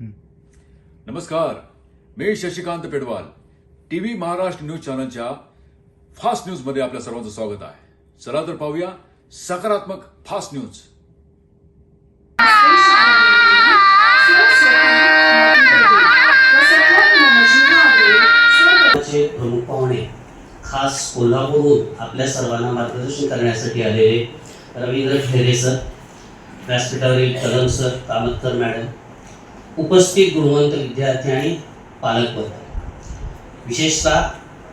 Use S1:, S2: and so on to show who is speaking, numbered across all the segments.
S1: नमस्कार मी Shashikant Pedwal. TV Maharashtra news चॅनलच्या फास्ट न्यूजमध्ये आपल्या सर्वांचं स्वागत आहे. चला तर पाहूया सकारात्मक फास्ट न्यूज.
S2: प्रमुख पाहुणे खास कोल्हापूरहून आपल्या सर्वांना मार्गदर्शन करण्यासाठी आलेले रवींद्र ठेरे सर व्यासपीठावरील कदम सर कामतकर मॅडम उपस्थित गुणवंत विद्यार्थी आणि पालकवर्ग विशेषतः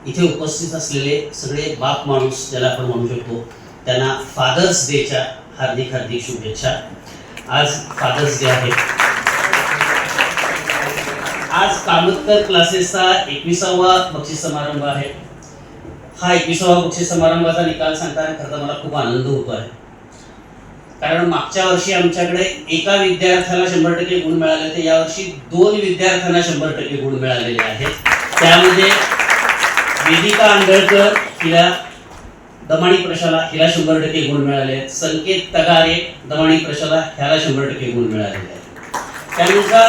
S2: इथे उपस्थित असलेले सगळे बाप माणूस ज्याला आपण म्हणू शकतो त्यांना फादर्स डेच्या हार्दिक हार्दिक शुभेच्छा. आज फादर्स डे आहे. आज कामतकर क्लासेसचा एकविसावा बक्षीस समारंभ आहे. हा एकविसावा बक्षीस समारंभाचा निकाल सांगताना खरं मला खूप आनंद होतो आहे कारण मागच्या वर्षी आमच्याकडे एका विद्यार्थ्याला शंभर टक्के गुण मिळाले होते. यावर्षी दोन विद्यार्थ्यांना शंभर टक्के गुण मिळालेले आहेत. त्यामध्ये वेदिका आंबेडकर हिला दमाणी प्रशाला हिला शंभर टक्के गुण मिळाले आहेत. संकेत तगारे दमाणी प्रशाला ह्याला शंभर टक्के गुण मिळालेले आहेत. त्यानंतर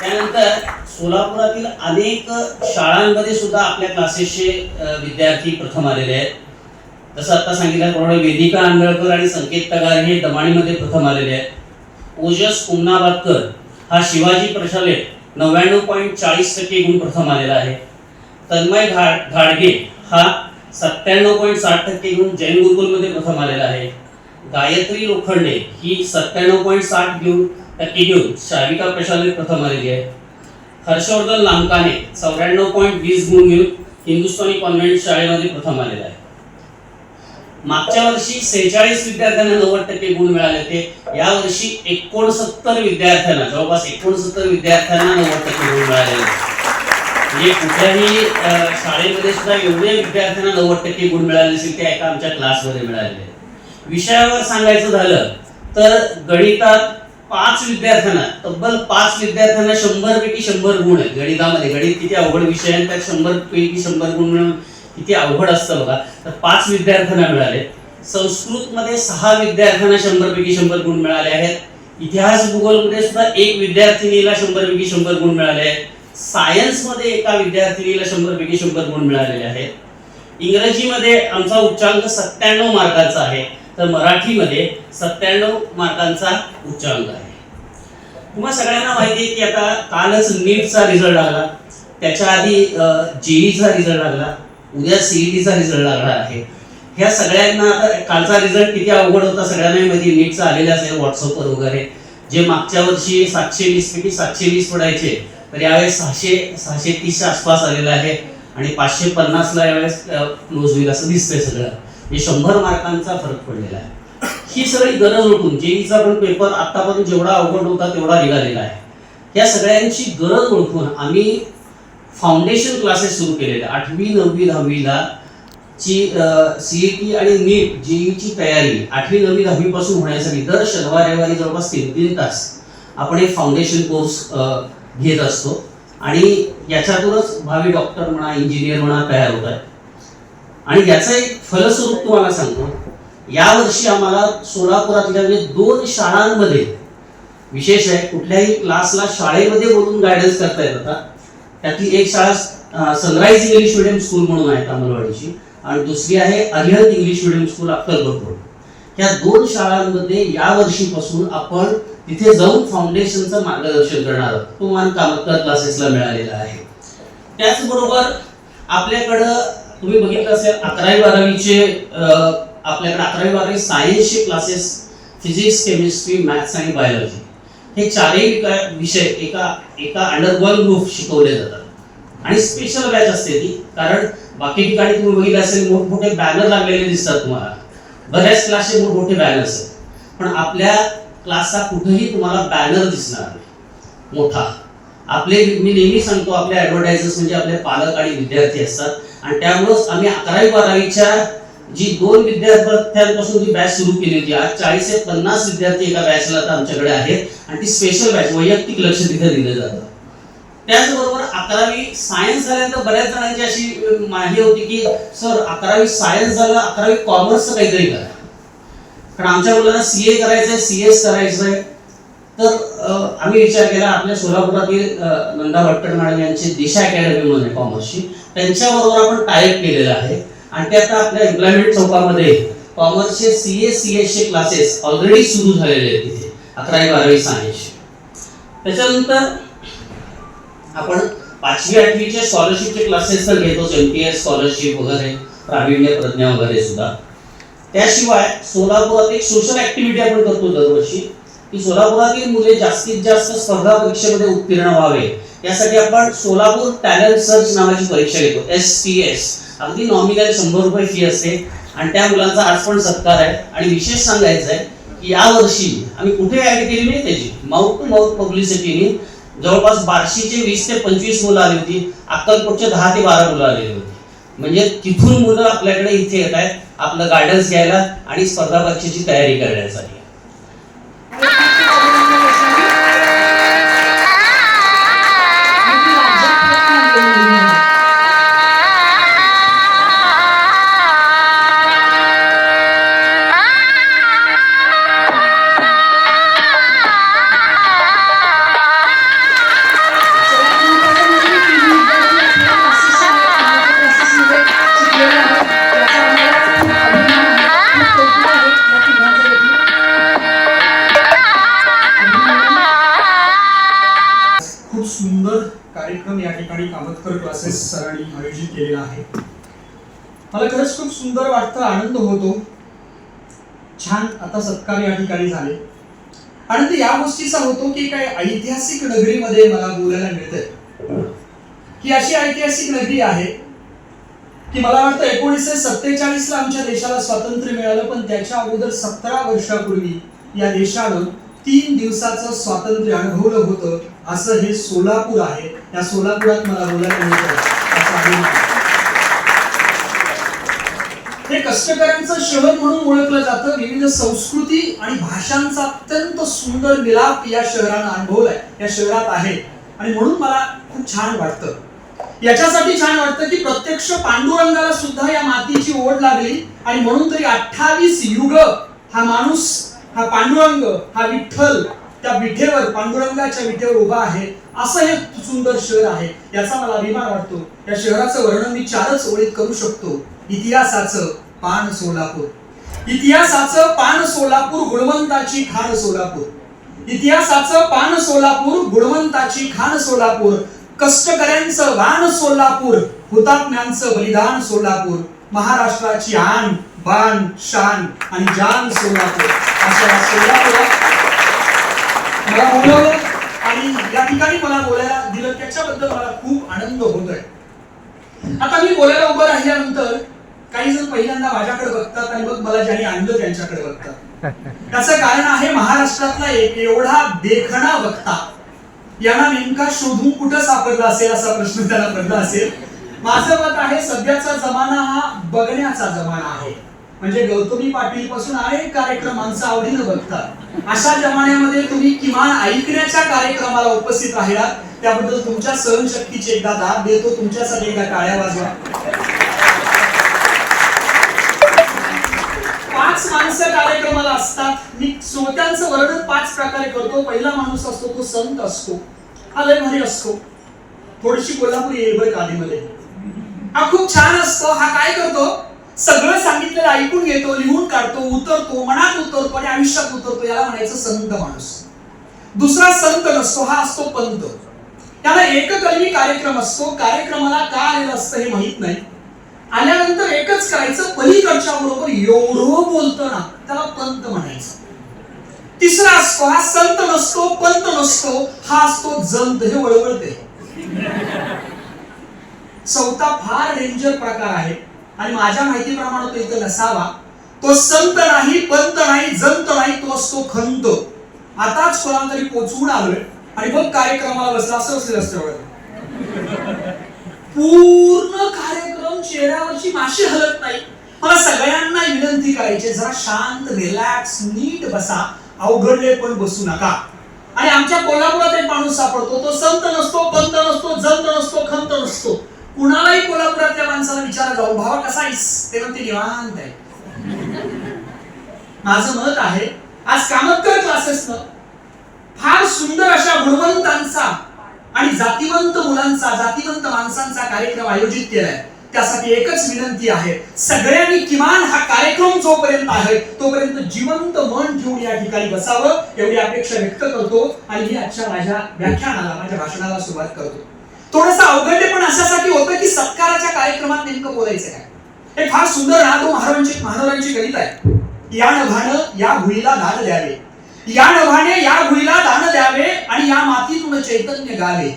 S2: त्यानंतर सोलापुरातील अनेक शाळांमध्ये सुद्धा आपल्या क्लासेसचे विद्यार्थी प्रथम आलेले आहेत. जसं आता सांगितल्याप्रमाणे वेदिका आंधळकर आणि संकेत तगार हे दमाणीमध्ये प्रथम आलेले आहेत. ओजस कुमनाबादकर हा शिवाजी प्रशाले नव्याण्णव पॉईंट चाळीस टक्के गुण प्रथम आलेला आहे. तन्मय घाड घाडगे हा सत्त्याण्णव पॉईंट साठ टक्के गुण जैन गुरुकुलमध्ये प्रथम आलेला आहे. गायत्री लोखंडे ही सत्त्याण्णव पॉईंट साठ घेऊन टक्के घेऊन शाविका प्रशालेत प्रथम आलेली आहे. हर्षवर्धन लांकाने चौऱ्याण्णव पॉईंट वीस गुण घेऊन हिंदुस्थानी कॉन्व्हेंट शाळेमध्ये प्रथम आलेला आहे. मागच्या वर्षी सेहेचाळीस विद्यार्थ्यांना नव्वद टक्के गुण मिळाले होते. या वर्षी एकोणसत्तर विद्यार्थ्यांना जवळपास एकोणसत्तर विद्यार्थ्यांना नव्वद टक्के गुण मिळाले म्हणजे कुठल्याही शाळेमध्ये सुद्धा एवढे विद्यार्थ्यांना नव्वद टक्के गुण मिळाले नसेल ते एका आमच्या क्लासमध्ये मिळाले विषयावर सांगायचं झालं तर गणितात पाच विद्यार्थ्यांना तब्बल पाच विद्यार्थ्यांना शंभर पैकी शंभर गुण आहेत. गणितामध्ये गणित किती अवघड विषय आहे त्यात शंभर पैकी शंभर गुण मिळून किती अवघड असतं बघा. तर पाच विद्यार्थ्यांना मिळाले. संस्कृतमध्ये सहा विद्यार्थ्यांना शंभर पैकी शंभर गुण मिळाले आहेत. इतिहास भूगोलमध्ये सुद्धा एक विद्यार्थिनीला शंभरपैकी शंभर गुण मिळाले आहेत. सायन्समध्ये एका विद्यार्थिनीला शंभर पैकी शंभर गुण मिळालेले आहेत. इंग्रजीमध्ये आमचा उच्चांक सत्त्याण्णव मार्कांचा आहे. तर मराठीमध्ये सत्त्याण्णव मार्कांचा उच्चांक आहे. तुम्हाला सगळ्यांना माहिती आहे की आता कालच नीटचा रिझल्ट आला त्याच्या आधी जेईचा रिझल्ट लागला. उद्या सीईटीचा रिझल्ट लागणार आहे. ह्या सगळ्यांना आता कालचा रिझल्ट किती अवघड होता सगळ्यांना माहिती नीटचा आलेला असेल व्हॉट्सअपवर वगैरे. जे मागच्या वर्षी सातशे वीस पैकी सातशे वीस पडायचे तर यावेळेस सहाशे सहाशे तीसच्या आसपास आलेलं आहे. आणि पाचशे पन्नासला यावेळेस क्लोज होईल असं दिसतंय सगळं. म्हणजे शंभर मार्कांचा फरक पडलेला आहे. ही सगळी गरज ओळखून जेईचा पण पेपर आतापर्यंत जेवढा अवघड होता तेवढा निघालेला आहे. या सगळ्यांची गरज ओळखून आम्ही फाउंडेशन क्लासेस सुरू केलेले आठवी नववी दहावीला ची सीईटी आणि नीट जीईची तयारी. आठवी नववी दहावी पासून होण्यासाठी दर शनिवार रविवारी जवळपास तीन तीन तास आपण एक फाउंडेशन कोर्स घेत असतो. आणि याच्यातूनच भावी डॉक्टर म्हणा इंजिनियर म्हणा तयार होत आहे आणि याचं एक फलस्वरूप तुम्हाला सांगतो. यावर्षी आम्हाला सोलापुरातल्या म्हणजे दोन शाळांमध्ये विशेष आहे कुठल्याही क्लासला शाळेमध्ये बोलून गायडन्स करता येत होता. त्यातली एक शाळा सनराईज इंग्लिश मिडियम स्कूल म्हणून आहे तामलवाडीची. आणि दुसरी आहे Arihant English medium school Akkalkot road या दोन शाळांमध्ये या वर्षीपासून आपण तिथे जाऊन फाउंडेशनचं मार्गदर्शन करणार आहोत. तो मान कामतकर क्लासेसला मिळालेला आहे. त्याचबरोबर आपल्याकडं तुम्ही बघितलं असेल अकरावी बारावीचे आपल्याकडे अकरावी बारावी सायन्सचे क्लासेस फिजिक्स केमिस्ट्री मॅथ्स आणि बायोलॉजी हे चारही विषय एका एका अंडर वन ग्रुप शिकवले जातात. आणि स्पेशल बॅच असते ती कारण बाकी ठिकाणी तुम्ही बघितलं असेल मोठमोठे बॅनर लागलेले दिसतात तुम्हाला. बऱ्याच क्लासचे मोठमोठे बॅनर असतात पण आपल्या क्लासचा कुठेही तुम्हाला बॅनर दिसणार नाही. मोठा. आपले मी नेहमी सांगतो आपले ऍडव्हर्टायझर्स म्हणजे आपले पालक आणि विद्यार्थी असतात. आणि त्यामुळेच आम्ही अकरावी बारावीच्या जी दोन विद्यार्थ्यांपासून जी बॅच सुरू केली होती आज चाळीस ते पन्नास विद्यार्थी एका बॅचला आता आमच्याकडे आहेत आणि ती स्पेशल बॅच वैयक्तिक लक्ष तिथे दिलं जातं. त्याचबरोबर अकरावी सायन्स झाल्यानंतर बऱ्याच जणांची अशी माहिती होती की सर अकरावी सायन्स झालं अकरावी कॉमर्सचं काहीतरी करा. कारण आमच्या मुलांना सी ए करायचंय सी एस करायचंय. तर आम्ही विचार केला आपल्या सोलापुरातील नंदा भट्टर मॅडम यांची दिशा अकॅडमी म्हणून आहे कॉमर्सची त्यांच्याबरोबर आपण टायअप केलेलं आहे. आणि ते आता आपल्या एम्प्लॉयमेंट चौकामध्ये कॉमर्सचे सी एस सी एसचे क्लासेस ऑलरेडी सुरू झालेले आहेत तिथे. अकरावी बारावी सायन्सचे त्याच्यानंतर आपण पाचवी आठवीचे स्कॉलरशिपचे क्लासेस तर घेतोच. एम पी एस स्कॉलरशिप वगैरे प्रावीण्य प्रज्ञा वगैरे सुद्धा. त्याशिवाय सोलापुरात एक सोशल ऍक्टिव्हिटी आपण करतो दरवर्षी की सोलापुरातील मुले जास्तीत जास्त स्पर्धा परीक्षेमध्ये उत्तीर्ण व्हावे. यासाठी आपण सोलापूर टॅलेंट सर्च नावाची परीक्षा घेतो. एस टी एस अगदी नॉमिनल शंभर रुपये फी असते. आणि त्या मुलांचा आज पण सत्कार आहे. आणि विशेष सांगायचं आहे की यावर्षी आम्ही कुठे ऍड केली नाही त्याची? माउथ टू माउथ पब्लिसिटीने जवळपास बार्शीचे वीस ते पंचवीस मुलं आली होती. अक्कलकोटचे दहा ते बारा मुलं आलेली होती. म्हणजे तिथून मुलं आपल्याकडे इथे येत आहेत. आपलं गायडन्स घ्यायला आणि स्पर्धा परीक्षेची तयारी करण्यासाठी.
S3: सत्कार या ठिकाणी झाले. आनंद या गोष्टीचा होतो की काय ऐतिहासिक नगरीमध्ये मला बोलायला मिळतंय. की अशी ऐतिहासिक नगरी आहे की मला वाटतं एकोणीसशे सत्तेचाळीस ला आमच्या देशाला स्वातंत्र्य मिळालं पण त्याच्या अगोदर सतरा वर्षापूर्वी या देशानं तीन दिवसाचं स्वातंत्र्य अनुभवलं होतं असं हे सोलापूर आहे. या सोलापुरात मला बोलायला मिळतं याचा अभिमान आहे. हे कष्टकऱ्यांचं शहर म्हणून ओळखलं जातं. विविध संस्कृती आणि भाषांचा अत्यंत सुंदर मिलाप या शहरानं अनुभवलाय. या शहरात आहे. आणि म्हणून मला खूप छान वाटतं. याच्यासाठी छान वाटतं की प्रत्यक्ष पांडुरंगाला सुद्धा या मातीची ओढ लागली. आणि म्हणून तरी अठ्ठावीस युग हा माणूस हा पांडुरंग हा विठ्ठल त्या विठेवर पांडुरंगाच्या विठेवर उभा आहे. असं हे सुंदर शहर आहे. याचा मला अभिमान वाटतो. या शहराचं वर्णन मी चारच ओळीत करू शकतो. इतिहासाचं पान सोलापूर. इतिहासाचं पान सोलापूर गुणवंताची खान सोलापूर. इतिहासाचं पान सोलापूर गुणवंताची खान सोलापूर. कष्टकऱ्यांचं वाण सोलापूर हुतात्म्यांचं बलिदान सोलापूर. महाराष्ट्राची आन बाण शान आणि जान सोलापूर. अशा सोलापूर. सोलापुरात मला बोलवलं आणि या ठिकाणी मला बोलायला दिलं त्याच्याबद्दल मला खूप आनंद होतोय. आता मी बोलायला उभं राहिल्यानंतर काही जण पहिल्यांदा माझ्याकडे बघतात आणि मग मला ज्यांनी आणलं त्यांच्याकडे बघतात. त्याचं कारण आहे महाराष्ट्रातला एक एवढा देखणा वक्ता. यांना नेमका शोधून कुठं सापडला असेल असा प्रश्न त्याला पडला असेल. माझं मत आहे सध्याचा जमाना हा बघण्याचा जमाना आहे. म्हणजे गौतमी पाटील पासून अनेक कार्यक्रम माणसं आवडीनं बघतात. अशा जमान्यामध्ये तुम्ही किमान ऐकण्याच्या कार्यक्रमाला उपस्थित राहिला त्याबद्दल तुमच्या सहनशक्तीची एकदा दाद देतो. तुमच्यासाठी एकदा टाळ्या वाजवा. पाच माणसं कार्यक्रमाला असतात. मी श्रोत्यांचं वर्णन पाच प्रकारे करतो. पहिला माणूस असतो तो संत असतो. हा लय भारी असतो. थोडीशी कोल्हापुरी येईल बरं कालीमध्ये हा खूप छान असतो. हा काय करतो? सगळं सांगितलेलं ऐकून घेतो लिहून काढतो उतरतो मनात उतरतो आणि आयुष्यात उतरतो. याला म्हणायचं संत माणूस. दुसरा संत नसतो हा असतो पंत. त्याला एककर्मी कार्यक्रम असतो. कार्यक्रमाला का आलेलं असतं हे माहीत नाही. आल्यानंतर एकच करायचं पलीकडच्या बरोबर एवढं बोलतं ना त्याला पंत म्हणायचं. तिसरा असतो हा संत नसतो पंत नसतो हा असतो जंत हे वळवळते. चौथा फार डेंजर प्रकार आहे. आणि माझ्या माहितीप्रमाणे तो इथे नसावा. तो संत नाही पंत नाही जंत नाही तो असतो खंत. आताच कोणाला तरी पोचवून आलोय. आणि मग कार्यक्रमाला बसला असं बसलेलं असतं पूर्ण कार्यक्रम चेहऱ्यावरची माशी हलत नाही. मला सगळ्यांना विनंती करायची जरा शांत रिलॅक्स नीट बसा. अवघडले पण बसू नका. आणि आमच्या कोल्हापुरात एक माणूस सापडतो तो संत नसतो पंत नसतो जंत नसतो खंत नसतो. कुणालाही कोल्हापुरातल्या माणसाला विचारा जाऊ भावा कसा आहेस? ते म्हणते निवांत आहे. माझं मत आहे आज कामतकर क्लासेसनं फार सुंदर अशा गुणवंतांचा आणि जातिवंत मुलांचा जातिवंत माणसांचा कार्यक्रम आयोजित केलाय. त्यासाठी एकच विनंती आहे सगळ्यांनी किमान हा कार्यक्रम जोपर्यंत आहे तोपर्यंत जिवंत मन ठेवून या ठिकाणी बसावं एवढी अपेक्षा व्यक्त करतो आणि मी आजच्या माझ्या व्याख्यानाला माझ्या भाषणाला सुरुवात करतो. थोडस अवघड पण अशासाठी होतं की सत्काराच्या कार्यक्रमात नेमकं बोलायचं काय? एक फार सुंदर नादो महाराजांची महाराजांची गणित आहे. या नभानं या भुईला दान द्यावे. या नभाने या भुईला दान द्यावे आणि या मातीतून चैतन्य गावे.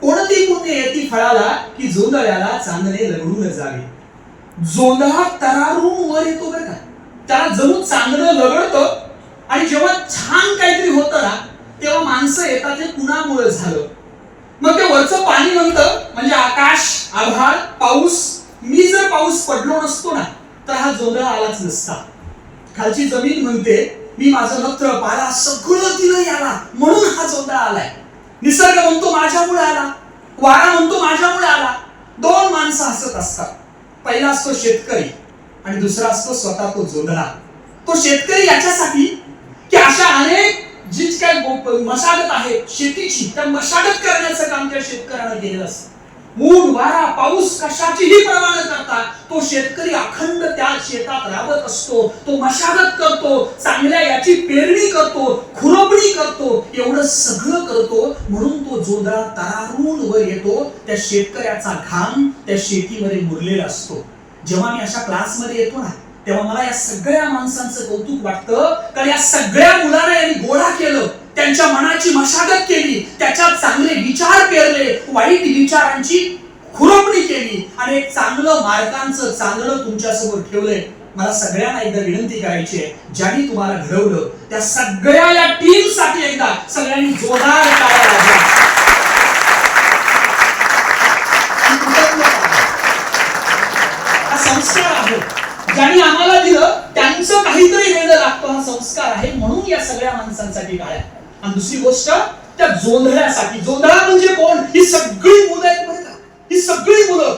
S3: कोणती पुण्य येती फळाला की जोंधळ्याला चांदणे लगडून जावे? जोंधळा तरारून वर येतो बरं का. त्याला जणू चांदणं लगडतं आणि जेव्हा छान काहीतरी होतं ना तेव्हा माणसं येतात ते कुणामुळे झालं? मग ते वरचं पाणी म्हणतं म्हणजे आकाश आभाळ पाऊस मी जर पाऊस पडलो नसतो ना तर हा जोंधळा आलाच नसता. खालची जमीन म्हणते मी माझं नत्र पाला सगळं दिलं याला. म्हणून हा जोंधळा आलाय. निसर्ग म्हणतो माझ्यामुळे आला. वारा म्हणतो माझ्यामुळे आला. दोन माणसं हसत असतात. पहिला असतो शेतकरी आणि दुसरा असतो स्वतः तो जोंधळा. तो शेतकरी याच्यासाठी की अशा अनेक जी काय गो- मशागत आहे शेतीची त्या मशागत करण्याचं काम त्या शेतकऱ्यांना केलेलं असतं. ऊन वारा पाऊस कशाचीही पर्वा न करता तो शेतकरी अखंड त्या शेतात राबत असतो तो मशागत करतो चांगल्या याची पेरणी करतो खुरपणी करतो एवढं सगळं करतो म्हणून तो जोंधळा तरारून वर येतो त्या शेतकऱ्याचा घाम त्या शेतीमध्ये मुरलेला असतो. जेव्हा मी अशा क्लासमध्ये येतो ना तेव्हा मला या सगळ्या माणसांचं कौतुक वाटतं कारण या सगळ्या मुलांना यांनी गोळा केलं त्यांच्या मनाची मशागत केली त्याच्या चांगल्या विचार पेरले वाईट विचारांची खुरपणी केली आणि एक चांगलं मार्गांचं चांगलं तुमच्यासमोर ठेवलंय. मला सगळ्यांना एकदा विनंती करायची आहे ज्यांनी तुम्हाला घडवलं त्या सगळ्या या टीमसाठी एकदा सगळ्यांनी जोरदार हा संस्कार आहे. ज्यांनी आम्हाला दिलं त्यांचं काहीतरी वेळ लागतो. हा संस्कार आहे म्हणून या सगळ्या माणसांसाठी काय आणि दुसरी गोष्ट त्या जोंधळ्यासाठी. जोंधळा म्हणजे कोण? ही सगळी मुलं आहेत बरं का? ही सगळी मुलं.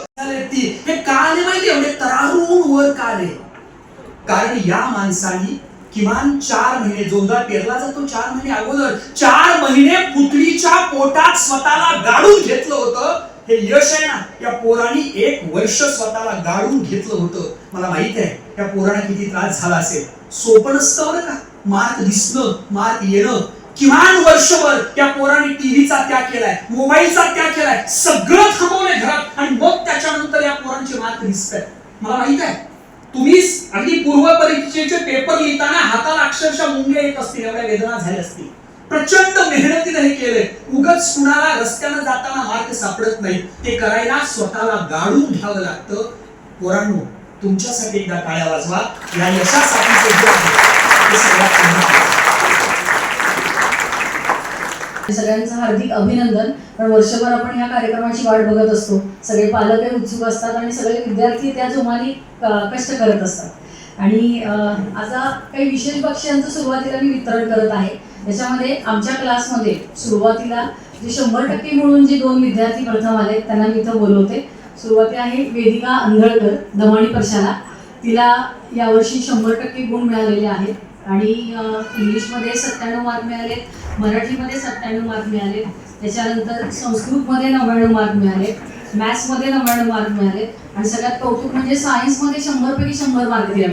S3: ती. हे का आले माहिती एवढे तरारून वर का आले कारण या माणसाने किमान चार महिने जोंधळा पेरला जातो चार महिने अगोदर चार महिने पुतळीच्या पोटात स्वतःला गाडून घेतलं होतं. हे यश आहे ना या पोराने एक वर्ष स्वतःला गाळून घेतलं होतं. मला माहीत आहे त्या पोराला किती त्रास झाला असेल. सोपण नसतं बरं का? मार्क दिसणं मार्क येणं. किमान वर्षभर त्या पोराने टीव्हीचा त्याग केलाय मोबाईलचा त्याग केलाय सगळं थांबवलंय घरात आणि मग त्याच्यानंतर या पोरांचे मार्क दिसत मला माहीत आहे. तुम्ही अगदी पूर्व परीक्षेचे पेपर लिहिताना हाताला अक्षरशः मुंग्या येत असतील एवढ्या वेदना झाल्या असतील. प्रचंड मेहनतीने हे केलंय. उगच कुणाला रस्त्यानं जाताना मार्ग सापडत नाही. ते करायला स्वतःला गाडून घ्यावं लागतं. पोरांनो तुमच्यासाठी एकदा काळ्या वाजवा. या यशासाठी जे आहे. ते सगळ्यात
S4: सगळ्यांचं हार्दिक अभिनंदन. पण वर्षभर आपण ह्या कार्यक्रमाची वाट बघत असतो. सगळे पालकही उत्सुक असतात आणि सगळे विद्यार्थी त्या जोमाने कष्ट करत असतात. आणि आता काही विशेष पक्षांचं सुरुवातीला मी वितरण करत आहे. त्याच्यामध्ये आमच्या क्लासमध्ये सुरुवातीला जे शंभर टक्के मिळून जे दोन विद्यार्थी प्रथम आले त्यांना मी इथं बोलवते. सुरुवाती आहे वेदिका अंधळकर दमाणी पक्षाला. तिला यावर्षी शंभर टक्के गुण मिळालेले आहेत. आणि इंग्लिशमध्ये सत्त्याण्णव मार्क मिळाले मराठीमध्ये सत्त्याण्णव मार्क मिळाले त्याच्यानंतर संस्कृतमध्ये नव्याण्णव मार्क मिळाले मॅथ्समध्ये नव्याण्णव मार्क मिळाले आणि सगळ्यात कौतुक म्हणजे सायन्समध्ये शंभरपैकी शंभर मार्क दिले.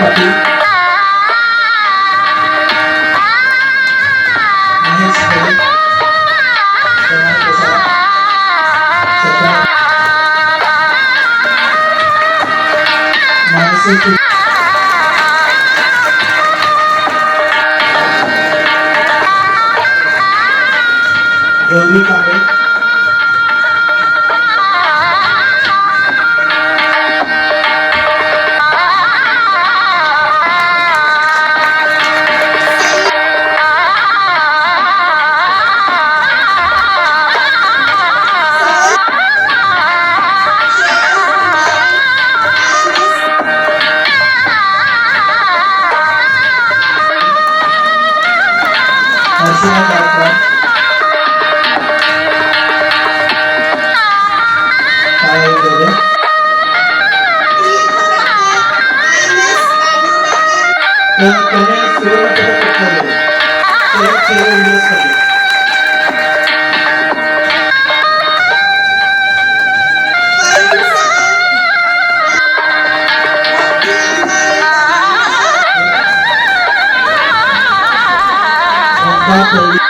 S5: भरत पाटील
S6: Pop
S7: it.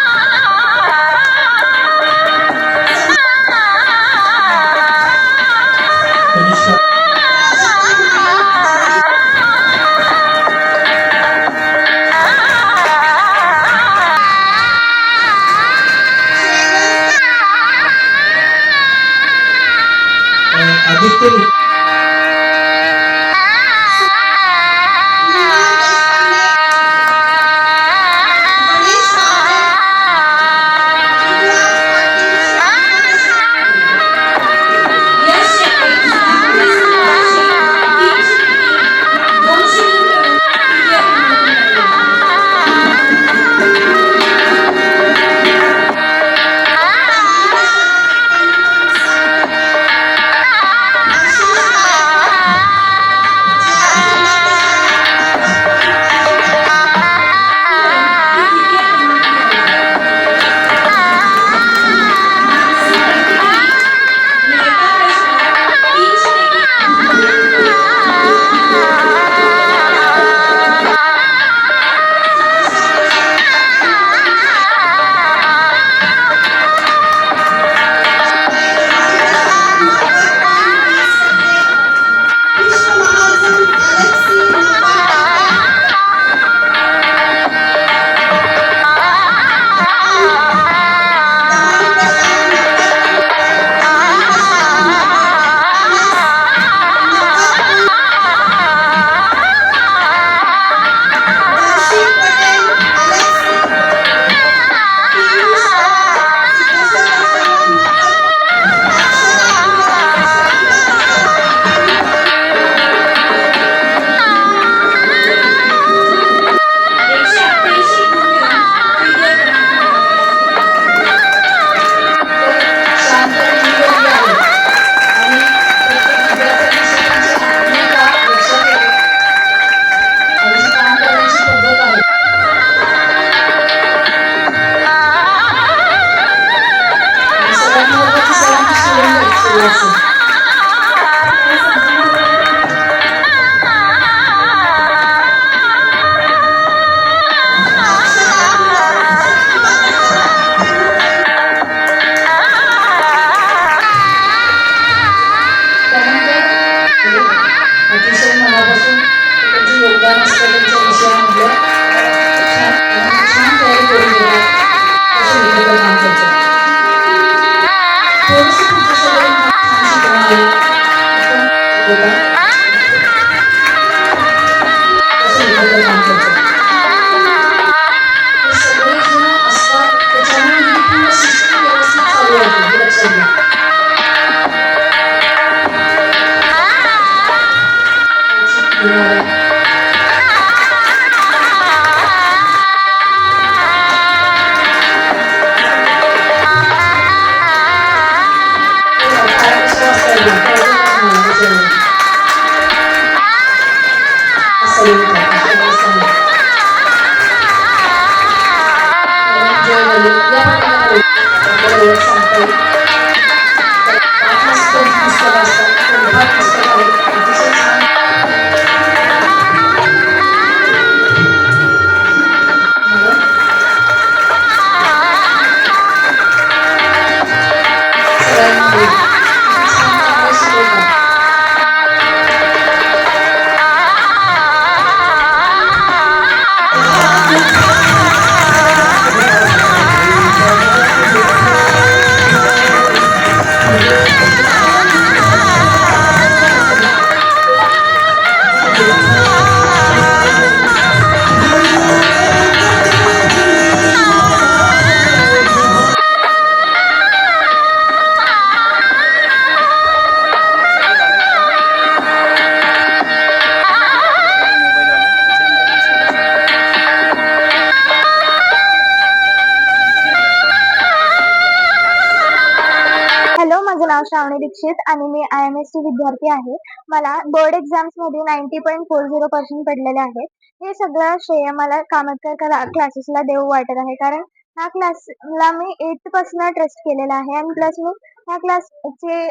S7: दीक्षित आणि मी आय एम एस ची विद्यार्थी आहे. मला board एक्झाम्समध्ये ninety point four zero percent पडलेले आहेत. हे सगळं श्रेय मला कामतकर क्लासेसला देऊ वाटत आहे. कारण ह्या क्लासला मी एटपासून ट्रस्ट केलेला आहे. आणि प्लस मी ह्या क्लासचे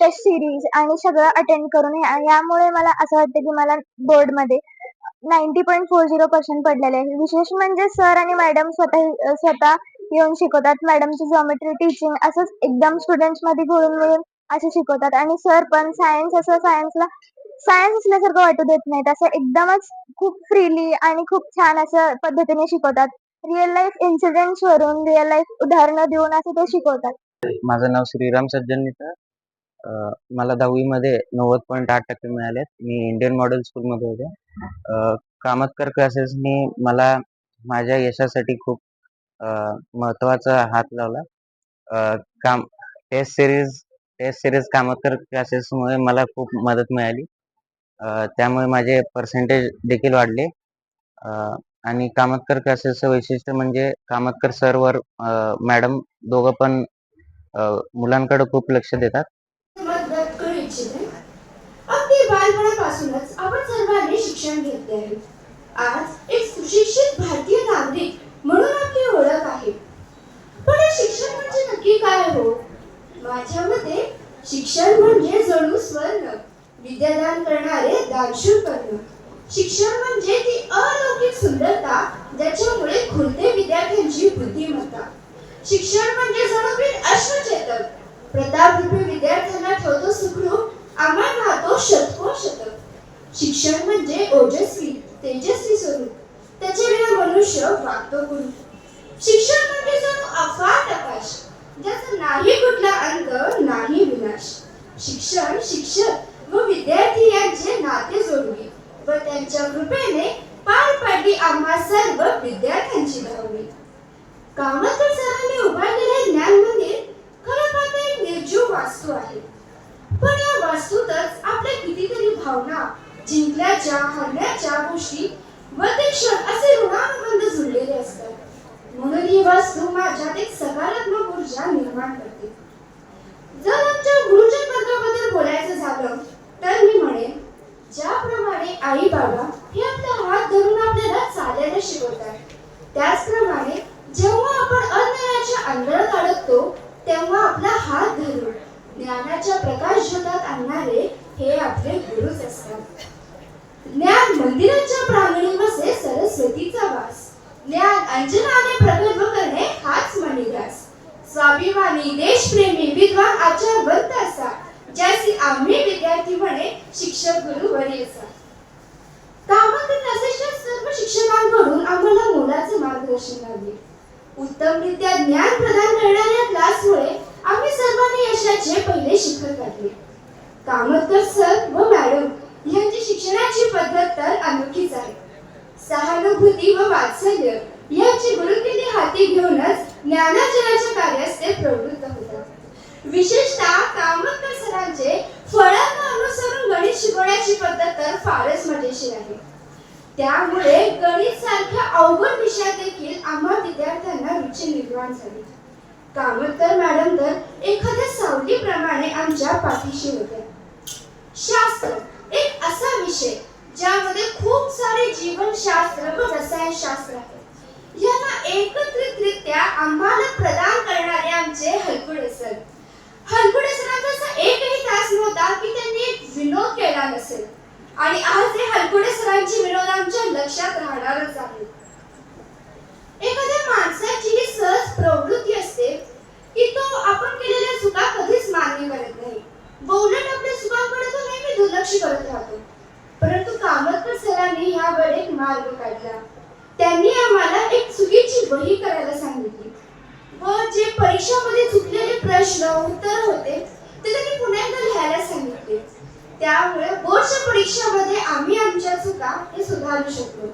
S7: टेस्ट सिरीज आणि सगळं अटेंड करून यामुळे मला असं वाटतं की मला बोर्डमध्ये ninety point four zero percent पडलेले आहे. विशेष म्हणजे सर आणि मॅडम स्वतः स्वतः येऊन शिकवतात. मॅडमची जॉमेट्री टीचिंग असंच एकदम स्टुडंट्समध्ये मध्ये मिळून असे शिकवतात. आणि सर पण सायन्स असं सायन्सला सायन्स असल्यासारखं वाटू देत नाहीत. असं एकदमच खूप फ्रीली आणि खूप छान असं पद्धतीने शिकवतात. रिअल लाईफ इन्सिडेंट्स वरून रिअल लाईफ उदाहरणं देऊन असं ते शिकवतात.
S8: माझं नाव श्रीराम सज्जन मला दहावीमध्ये नव्वद पॉईंट आठ टक्के मिळालेत. मी इंडियन मॉडेल स्कूलमध्ये होते. कामतकर क्लासेसनी मला माझ्या यशासाठी खूप महत्त्वाचा महत्त्वाचा हात लावला. काम test series test series Kamatkar क्लासेसमुळे मला खूप मदत मिळाली. त्यामुळे माझे पर्सेंटेज देखील वाढले. आणि कामतकर क्लासेसचं वैशिष्ट्य म्हणजे कामतकर सरवर मॅडम दोघं पण मुलांकडे खूप लक्ष देतात.
S9: अगदी बालपणापासूनच आपण सर्वांनी शिक्षण घेतले आहे. आज एक सुशिक्षित भारतीय नागरिक म्हणून आपली ओळख आहे. पण शिक्षण म्हणजे नक्की काय हो? माझ्या मते शिक्षण म्हणजे जणू स्वर्ण. विद्यादान करणारे दानशूर कर्ण. शिक्षण म्हणजे ती अलौकिक सुंदरता ज्याच्यामुळे खुलते विद्यार्थ्यांची बुद्धिमत्ता. शिक्षण म्हणजे जणू अश्वचेतक प्रतापरूपी विद्यार्थ्यांना ठेवतो सुखरूप आम्हाला राहतो शतको शतक. शिक्षण म्हणजे ओजस्वी तेजस्वी स्वरूप. त्याच्या विना मनुष्य वागतो गुरु. शिक्षण म्हणजे जणू अफाट आकाश. ज्याचा नाही कुठला अंत नाही विनाश. शिक्षण शिक्षक व विद्यार्थी यांचे नाते जोडले व त्यांच्या कृपेने पार पाडली आम्हा सर्व विद्यार्थ्यांची धावली कामतकर सरांनी उभारलेले ज्ञान मंदिर खरं पाहता एक निर्जीव वास्तू आहे. पण या वास्तूतच आपल्या कितीतरी भावना जिंकल्याच्या हरण्याच्या गोष्टी व ते क्षण असे ऋणानुबंध म्हणून ही वस्तू माझ्यात एक सकारात्मक ऊर्जा निर्माण करते. जर आमच्या गुरुजन वर्गाबद्दल बोलायचं झालं तर मी म्हणेन ज्याप्रमाणे आई बाबा हे आपला हात धरून आपल्याला चालायला शिकवतात त्याचप्रमाणे जेव्हा आपण अज्ञानाच्या अंधळात अडकतो तेव्हा आपला हात धरून ज्ञानाच्या प्रकाश जगात आणणारे हे आपले गुरुच असतात. ज्ञान मंदिराच्या प्रांगणी बसे सरस्वतीचा वास. ज्ञान अंजनाने प्रगल्भ करणे हाच मणिदास स्वाभिमानी देशप्रेमी विद्वान आचारवंत असा ज्याची आम्ही विद्यार्थी म्हणे शिक्षक गुरु बने असा. कामातील क्लासेसच्या सर्व शिक्षकांकडून आम्हाला मोलाचे मार्गदर्शन लाभले उत्तमरित्या ज्ञान प्रदान करणाऱ्या क्लासमुळे आम्ही सर्वांनी यशाचे पहिले शिखर गाठले. कामतकर सर व मॅडम यांची शिक्षणाची पद्धत तर अनोखीच आहे. सहानुभूती व वात्सल्य यांची गुरुकिल्ली हाती घेऊनच ज्ञानार्जनाच्या कार्यास ते प्रवृत्त होतात. विशेषतः कामतकर सरांचे फळांना अनुसरून गणित शिकवण्याची पद्धत तर फारच मजेशीर आहे. त्यामुळे गणित सारख्या अवघड विषयात देखील आम्हा विद्यार्थ्यांना रुची निर्माण झाली. कामतकर मॅडम तर एखाद्या सावलीप्रमाणे आमच्या पाठीशी होत्या. शास्त्र एक असा विषय ज्यामध्ये खूप सारे जीवनशास्त्र व रसायनशास्त्र आहे यांना एकत्रितरित्या आम्हाला प्रदान करणारे आमचे हलकुडे सर हलकुडे सरांचा असा एकही तास नव्हता की त्यांनी एक विनोद केला नसेल. आणि आज हे हलकुडे सरांची विनोद आमच्या लक्षात राहणारच आहे. एखाद्या माणसाची ही सहज प्रवृत्ती असते की तो आपण केलेल्या चुका कधीच मान्य करत नाही. व उलट आपल्या चुकांकडे तो नेहमी दुर्लक्ष करत राहतो. परंतु कामत सरांनी यावर एक मार्ग काढला. त्यांनी आम्हाला एक चुकीची वही करायला सांगितली. व जे परीक्षामध्ये चुकलेले प्रश्न उत्तर होते ते त्यांनी पुन्हा एकदा लिहायला सांगितले. त्यामुळे बोर्डच्या परीक्षामध्ये आम्ही आमच्या चुका हे सुधारू शकलो.